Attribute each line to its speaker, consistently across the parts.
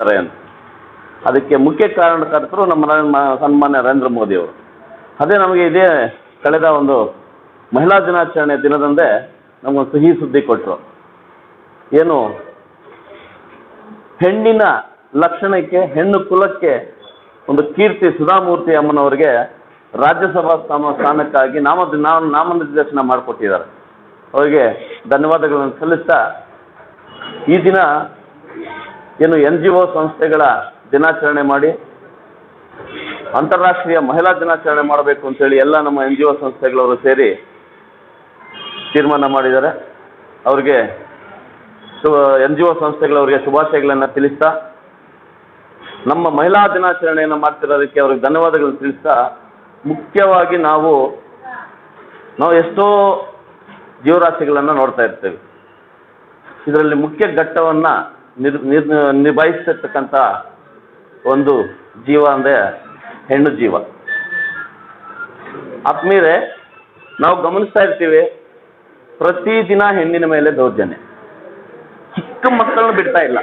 Speaker 1: ಅಂತ. ಅದಕ್ಕೆ ಮುಖ್ಯ ಕಾರಣಕರ್ತರು ನಮ್ಮ ಸನ್ಮಾನ್ಯ ನರೇಂದ್ರ ಮೋದಿ ಅವರು. ಅದೇ ನಮಗೆ ಇದೇ ಕಳೆದ ಒಂದು ಮಹಿಳಾ ದಿನಾಚರಣೆ ದಿನದಂದೇ ನಮಗೊಂದು ಸಿಹಿ ಸುದ್ದಿ ಕೊಟ್ಟರು ಏನು? ಹೆಣ್ಣಿನ ಲಕ್ಷಣಕ್ಕೆ, ಹೆಣ್ಣು ಕುಲಕ್ಕೆ ಒಂದು ಕೀರ್ತಿ ಸುಧಾಮೂರ್ತಿ ಅಮ್ಮನವರಿಗೆ ರಾಜ್ಯಸಭಾ ಸ್ಥಾನ ಸ್ಥಾನಕ್ಕಾಗಿ ನಾಮ ನಾಮನಿರ್ದೇಶನ ಮಾಡಿಕೊಟ್ಟಿದ್ದಾರೆ. ಅವರಿಗೆ ಧನ್ಯವಾದಗಳನ್ನು ಸಲ್ಲಿಸ್ತಾ ಈ ದಿನ ಏನು ಎನ್ ಜಿ ಒ ಸಂಸ್ಥೆಗಳ ದಿನಾಚರಣೆ ಮಾಡಿ, ಅಂತಾರಾಷ್ಟ್ರೀಯ ಮಹಿಳಾ ದಿನಾಚರಣೆ ಮಾಡಬೇಕು ಅಂತೇಳಿ ಎಲ್ಲ ನಮ್ಮ ಎನ್ ಜಿ ಒ ಸಂಸ್ಥೆಗಳವರು ಸೇರಿ ತೀರ್ಮಾನ ಮಾಡಿದ್ದಾರೆ. ಅವರಿಗೆ ಎನ್ ಜಿ ಒ ಸಂಸ್ಥೆಗಳವರಿಗೆ ಶುಭಾಶಯಗಳನ್ನು ತಿಳಿಸ್ತಾ, ನಮ್ಮ ಮಹಿಳಾ ದಿನಾಚರಣೆಯನ್ನು ಮಾಡ್ತಿರೋದಕ್ಕೆ ಅವ್ರಿಗೆ ಧನ್ಯವಾದಗಳನ್ನು ತಿಳಿಸ್ತಾ, ಮುಖ್ಯವಾಗಿ ನಾವು ನಾವು ಎಷ್ಟೋ ಜೀವರಾಶಿಗಳನ್ನು ನೋಡ್ತಾ ಇರ್ತೇವೆ. ಇದರಲ್ಲಿ ಮುಖ್ಯ ಘಟ್ಟವನ್ನು ನಿರ್ ನಿರ್ ಒಂದು ಜೀವ ಅಂದರೆ ಹೆಣ್ಣು ಜೀವ. ಆತ್ಮೀಯರೇ, ನಾವು ಗಮನಿಸ್ತಾ ಇರ್ತೀವಿ ಪ್ರತಿದಿನ ಹೆಣ್ಣಿನ ಮೇಲೆ ದೌರ್ಜನ್ಯ. ಚಿಕ್ಕ ಮಕ್ಕಳನ್ನ ಬಿಡ್ತಾ ಇಲ್ಲ.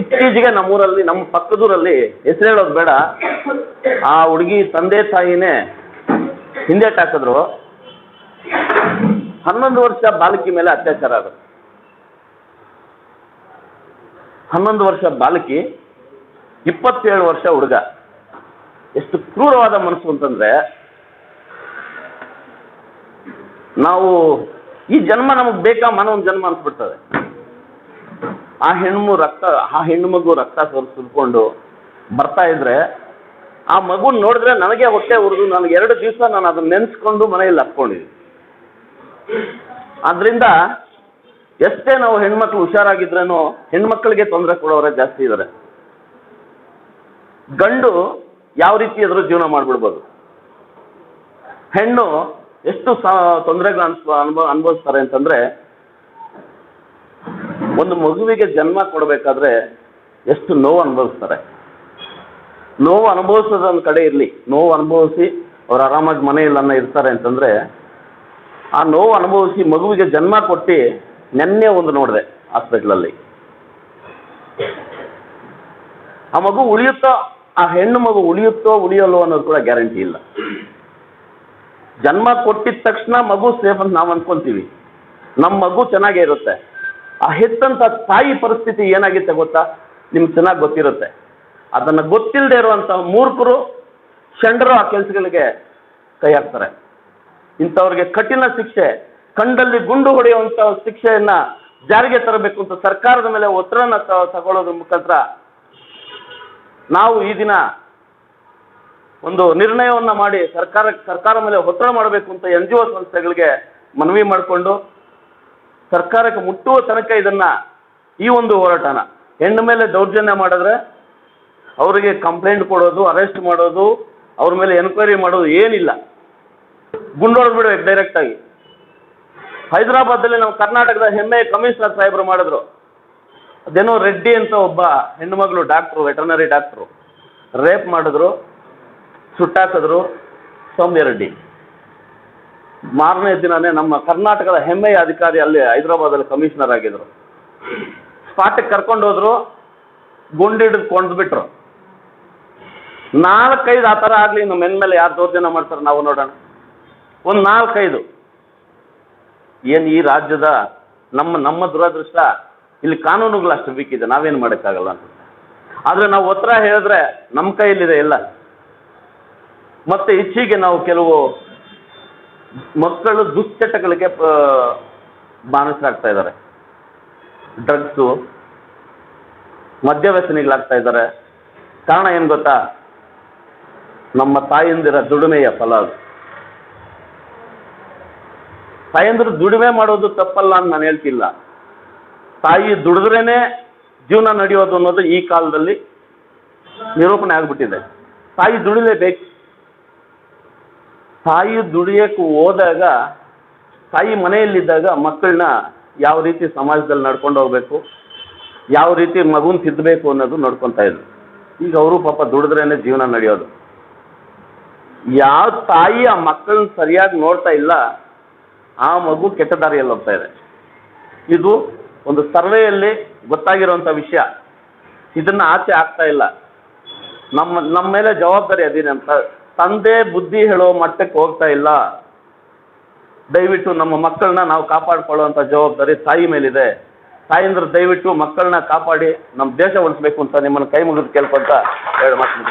Speaker 1: ಇತ್ತೀಚೆಗೆ ನಮ್ಮೂರಲ್ಲಿ, ನಮ್ಮ ಪಕ್ಕದೂರಲ್ಲಿ, ಹೆಸರು ಹೇಳೋದು ಬೇಡ, ಆ ಹುಡುಗಿ ತಂದೆ ತಾಯಿನೇ ಹಿಂದೆ ಹಾಕಿದ್ರು ಹನ್ನೊಂದು ವರ್ಷ ಬಾಲಕಿ ಮೇಲೆ ಅತ್ಯಾಚಾರ ಆಗುತ್ತೆ ಹನ್ನೊಂದು ವರ್ಷ ಬಾಲಕಿ, ಇಪ್ಪತ್ತೇಳು ವರ್ಷ ಹುಡುಗ. ಎಷ್ಟು ಕ್ರೂರವಾದ ಮನಸ್ಸು ಅಂತಂದ್ರೆ, ನಾವು ಈ ಜನ್ಮ ನಮಗೆ ಬೇಕಾ ಮನ ಒಂದು ಜನ್ಮ ಅನ್ಸ್ಬಿಡ್ತದೆ. ಆ ಹೆಣ್ಣು ರಕ್ತ, ಆ ಹೆಣ್ಣು ಮಗು ರಕ್ತ ಸುರ್, ಸುರ್ಕೊಂಡು ಬರ್ತಾ ಇದ್ರೆ, ಆ ಮಗು ನೋಡಿದ್ರೆ ನನಗೆ ಹೊಟ್ಟೆ ಉರಿದು, ನನಗೆ ಎರಡು ದಿವಸ ನಾನು ಅದನ್ನ ನೆನೆಸ್ಕೊಂಡು ಮನೆಯಲ್ಲಿ ಹತ್ಕೊಂಡಿದ್ದೀನಿ ಆದ್ರಿಂದ ಎಷ್ಟೇ ನಾವು ಹೆಣ್ಮಕ್ಳು ಹುಷಾರಾಗಿದ್ರೂ ಹೆಣ್ಮಕ್ಳಿಗೆ ತೊಂದರೆ ಕೊಡೋರೇ ಜಾಸ್ತಿ ಇದ್ದಾರೆ ಗಂಡು ಯಾವ ರೀತಿ ಎದುರು ಜೀವನ ಮಾಡಿಬಿಡ್ಬೋದು. ಹೆಣ್ಣು ಎಷ್ಟು ತೊಂದರೆಗಳು ಅನ್ಸ್ ಅನುಭವ ಅನುಭವಿಸ್ತಾರೆ ಅಂತಂದ್ರೆ, ಒಂದು ಮಗುವಿಗೆ ಜನ್ಮ ಕೊಡಬೇಕಾದ್ರೆ ಎಷ್ಟು ನೋವು ಅನುಭವಿಸ್ತಾರೆ. ನೋವು ಅನುಭವಿಸೋದ ಒಂದು ಕಡೆ ಇರಲಿ. ನೋವು ಅನುಭವಿಸಿ ಅವ್ರು ಆರಾಮಾಗಿ ಮನೆಯಲ್ಲನ್ನ ಇರ್ತಾರೆ ಅಂತಂದ್ರೆ, ಆ ನೋವು ಅನುಭವಿಸಿ ಮಗುವಿಗೆ ಜನ್ಮ ಕೊಟ್ಟು ನೆನ್ನೆ ಒಂದು ನೋಡಿದೆ ಹಾಸ್ಪಿಟ್ಲಲ್ಲಿ. ಆ ಮಗು ಉಳಿಯುತ್ತೋ, ಆ ಹೆಣ್ಣು ಮಗು ಉಳಿಯುತ್ತೋ ಉಳಿಯಲ್ಲೋ ಅನ್ನೋದು ಕೂಡ ಗ್ಯಾರಂಟಿ ಇಲ್ಲ. ಜನ್ಮ ಕೊಟ್ಟಿದ ತಕ್ಷಣ ಮಗು ಸೇಫ್ ಅಂತ ನಾವು ಅನ್ಕೊಂತೀವಿ. ನಮ್ಮ ಮಗು ಚೆನ್ನಾಗೇ ಇರುತ್ತೆ. ಆ ಹೆತ್ತಂತ ತಾಯಿ ಪರಿಸ್ಥಿತಿ ಏನಾಗಿತ್ತೆ ಗೊತ್ತಾ? ನಿಮ್ಗೆ ಚೆನ್ನಾಗಿ ಗೊತ್ತಿರುತ್ತೆ. ಅದನ್ನು ಗೊತ್ತಿಲ್ಲದೆ ಇರುವಂಥ ಮೂರ್ಖರು ಷಂಡರು ಆ ಕೆಲಸಗಳಿಗೆ ಕೈ ಹಾಕ್ತಾರೆ ಇಂಥವ್ರಿಗೆ ಕಠಿಣ ಶಿಕ್ಷೆ. ಕಂಡಲ್ಲಿ ಗುಂಡು ಹೊಡೆಯುವಂಥ ಶಿಕ್ಷೆಯನ್ನ ಜಾರಿಗೆ ತರಬೇಕು ಅಂತ ಸರ್ಕಾರದ ಮೇಲೆ ಒತ್ತಡನ ತಗೊಳ್ಳೋದ್ರ ಮುಖಾಂತರ ನಾವು ಈ ದಿನ ಒಂದು ನಿರ್ಣಯವನ್ನ ಮಾಡಿ ಸರ್ಕಾರ ಸರ್ಕಾರ ಮೇಲೆ ಒತ್ತಡ ಮಾಡಬೇಕು ಅಂತ ಎನ್ ಜಿ ಒ ಸಂಸ್ಥೆಗಳಿಗೆ ಮನವಿ ಮಾಡಿಕೊಂಡು ಸರ್ಕಾರಕ್ಕೆ ಮುಟ್ಟುವ ತನಕ ಇದನ್ನ ಈ ಒಂದು ಹೋರಾಟನ ಹೆಣ್ಣು ಮೇಲೆ ದೌರ್ಜನ್ಯ ಮಾಡಿದ್ರೆ ಅವರಿಗೆ ಕಂಪ್ಲೇಂಟ್ ಕೊಡೋದು, ಅರೆಸ್ಟ್ ಮಾಡೋದು, ಅವ್ರ ಮೇಲೆ ಎನ್ಕ್ವೈರಿ ಮಾಡೋದು ಏನಿಲ್ಲ. ಗುಂಡೋಡ್ಬಿಡ್ಬೇಕು ಡೈರೆಕ್ಟಾಗಿ ಹೈದರಾಬಾದಲ್ಲಿ ನಮ್ಮ ಕರ್ನಾಟಕದ ಹೆಮ್ಮೆಯ ಕಮಿಷನರ್ ಸಾಹೇಬರು ಮಾಡಿದ್ರು. ಅದೇನೋ ರೆಡ್ಡಿ ಅಂತ ಒಬ್ಬ ಹೆಣ್ಣು ಮಗಳು ಡಾಕ್ಟ್ರು, ವೆಟರ್ನರಿ ಡಾಕ್ಟ್ರು. ರೇಪ್ ಮಾಡಿದ್ರು, ಸುಟ್ಟಾಕಿದ್ರು ಸೌಮ್ಯ ರೆಡ್ಡಿ. ಮಾರನೇ ದಿನನೇ ನಮ್ಮ ಕರ್ನಾಟಕದ ಹೆಮ್ಮೆಯ ಅಧಿಕಾರಿ ಅಲ್ಲಿ ಹೈದರಾಬಾದಲ್ಲಿ ಕಮಿಷನರ್ ಆಗಿದ್ರು. ಸ್ಪಾಟಿಗೆ ಕರ್ಕೊಂಡು ಹೋದ್ರು ಗುಂಡಿಡಿದು ಕೊಂಡ್ಬಿಟ್ರು. ನಾಲ್ಕೈದು ಆ ಥರ ಆಗಲಿ ನಮ್ಮ ಮೇಲೆ ಯಾರು ದೌರ್ಜನ್ಯ ಮಾಡ್ತಾರೆ ನಾವು ನೋಡೋಣ. ಒಂದು ನಾಲ್ಕೈದು. ಏನು ಈ ರಾಜ್ಯದ ನಮ್ಮ ನಮ್ಮ ದುರದೃಷ್ಟ, ಇಲ್ಲಿ ಕಾನೂನುಗಳು ಅಷ್ಟು ಬೇಕಿದೆ ನಾವೇನು ಮಾಡೋಕ್ಕಾಗಲ್ಲ ಅಂತ ಆದರೆ ನಾವು ಒತ್ತರ ಹೇಳಿದ್ರೆ ನಮ್ಮ ಕೈಯಲ್ಲಿದೆ ಎಲ್ಲ. ಮತ್ತೆ ಇಚ್ಛೆಗೆ ನಾವು ಕೆಲವು ಮಕ್ಕಳು ದುಶ್ಚಟಗಳಿಗೆ ಬಾನಸರಾಗ್ತಾ ಇದ್ದಾರೆ. ಡ್ರಗ್ಸು, ಮದ್ಯವ್ಯಸನಿಗಳಾಗ್ತಾ ಇದ್ದಾರೆ. ಕಾರಣ ಏನು ಗೊತ್ತಾ? ನಮ್ಮ ತಾಯಂದಿರ ದುಡಿಮೆಯ ಫಲ ಅದು. ತಾಯಂದಿರು ದುಡಿಮೆ ಮಾಡೋದು ತಪ್ಪಲ್ಲ ಅಂತ ನಾನು ಹೇಳ್ತಿಲ್ಲ. ತಾಯಿ ದುಡಿದ್ರೇನೆ ಜೀವನ ನಡೆಯೋದು ಅನ್ನೋದು ಈ ಕಾಲದಲ್ಲಿ ನಿರೂಪಣೆ ಆಗ್ಬಿಟ್ಟಿದೆ. ತಾಯಿ ದುಡಿಲೇಬೇಕು. ತಾಯಿ ದುಡಿಯಕ್ಕೆ ಹೋದಾಗ, ತಾಯಿ ಮನೆಯಲ್ಲಿದ್ದಾಗ ಮಕ್ಕಳನ್ನ ಯಾವ ರೀತಿ ಸಮಾಜದಲ್ಲಿ ನಡ್ಕೊಂಡು ಹೋಗ್ಬೇಕು, ಯಾವ ರೀತಿ ಮಗುನ ತಿದ್ದಬೇಕು ಅನ್ನೋದು ನೋಡ್ಕೊತಾ ಇದ್ರು. ಈಗ ಅವರು ಪಾಪ ದುಡಿದ್ರೇನೆ ಜೀವನ ನಡೆಯೋದು. ಯಾವ ತಾಯಿ ಆ ಮಕ್ಕಳನ್ನ ಸರಿಯಾಗಿ ನೋಡ್ತಾ ಇಲ್ಲ ಆ ಮಗು ಕೆಟ್ಟ ದಾರಿಯಲ್ಲಿ ಹೋಗ್ತಾ ಇದೆ. ಇದು ಒಂದು ಸರ್ವೆಯಲ್ಲಿ ಗೊತ್ತಾಗಿರುವಂಥ ವಿಷಯ. ಇದನ್ನ ಆಚೆ ಆಗ್ತಾ ಇಲ್ಲ. ನಮ್ಮ ನಮ್ಮ ಮೇಲೆ ಜವಾಬ್ದಾರಿ ಅದೇನೆ ಅಂತ. ತಂದೆ ಬುದ್ಧಿ ಹೇಳೋ ಮಟ್ಟಕ್ಕೆ ಹೋಗ್ತಾ ಇಲ್ಲ. ದಯವಿಟ್ಟು ನಮ್ಮ ಮಕ್ಕಳನ್ನ ನಾವು ಕಾಪಾಡ್ಕೊಳ್ಳುವಂಥ ಜವಾಬ್ದಾರಿ ತಾಯಿ ಮೇಲಿದೆ. ತಾಯಿಂದ್ರೆ ದಯವಿಟ್ಟು ಮಕ್ಕಳನ್ನ ಕಾಪಾಡಿ ನಮ್ಮ ದೇಶ ಉಳಿಸ್ಬೇಕು ಅಂತ ನಿಮ್ಮನ್ನು ಕೈ ಮುಗಿದು ಕೇಳ್ಕೊಂತ ಎರಡು ಮಾತು